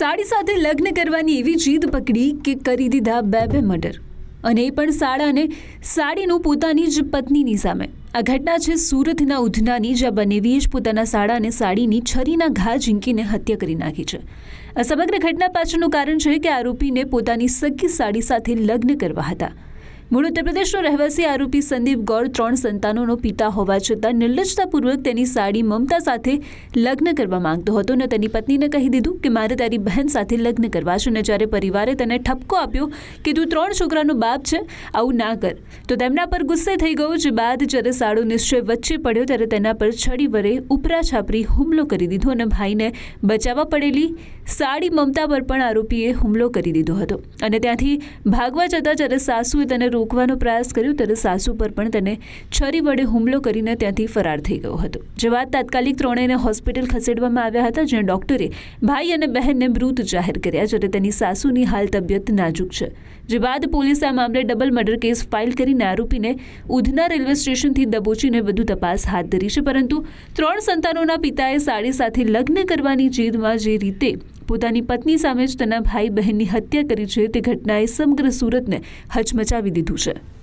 સાડી સાથે લગ્ન કરવાની એવી જીદ પકડી કે કરી દીધા બે બે મર્ડર. અને એ પણ સાડાને સાડીનું પોતાની જ પત્નીની સામે. આ ઘટના છે સુરતના ઉધનાની, જ્યાં બનેવીએ જ પોતાના સાડાને સાડીની છરીના ઘા ઝીંકીને હત્યા કરી નાખી છે. આ સમગ્ર ઘટના પાછળનું કારણ છે કે આરોપીને પોતાની સગી સાડી સાથે લગ્ન કરવા હતા. મૂળ ઉત્તર પ્રદેશનો રહેવાસી આરોપી સંદીપ ગૌર ત્રણ સંતાનોનો પિતા હોવા છતાં નિર્લજતાપૂર્વક તેની સાડી મમતા સાથે લગ્ન કરવા માંગતો હતો અને તેની પત્નીને કહી દીધું કે મારે તારી બહેન સાથે લગ્ન કરવા છે અને જ્યારે પરિવારે તેને ઠપકો આપ્યો કે તું ત્રણ છોકરાનો બાપ છે, આવું ના કર. તો તેમના પર ગુસ્સે થઈ ગયો, જે બાદ જ્યારે સાડો નિશ્ચય વચ્ચે પડ્યો ત્યારે તેના પર છડી વરે ઉપરા છાપરી હુમલો કરી દીધો અને ભાઈને બચાવવા પડેલી સાડી મમતા પર પણ આરોપીએ હુમલો કરી દીધો હતો. અને ત્યાંથી ભાગવા જતાં જ્યારે સાસુએ તેને રોકવાનો પ્રયાસ કર્યો ત્યારે સાસુ પર પણ તેને છરી વડે હુમલો કરીને ત્યાંથી ફરાર થઈ ગયો હતો. જે બાદ તાત્કાલિક ત્રણેયને હોસ્પિટલ ખસેડવામાં આવ્યા હતા, જ્યાં ડોક્ટરે ભાઈ અને બહેનને મૃત જાહેર કર્યા જ્યારે તેની સાસુની હાલ તબિયત નાજુક છે. જે બાદ પોલીસે આ મામલે ડબલ મર્ડર કેસ ફાઇલ કરીને આરોપીને ઉધના રેલવે સ્ટેશનથી દબોચીને વધુ તપાસ હાથ ધરી છે, પરંતુ ત્રણ સંતાનોના પિતાએ સાડી સાથે લગ્ન કરવાની જીદમાં જે રીતે પોતાની પત્ની સામે જ તેના ભાઈ બહેનની હત્યા કરી છે. તે ઘટનાએ સમગ્ર સુરતને હચમચાવી દીધું છે.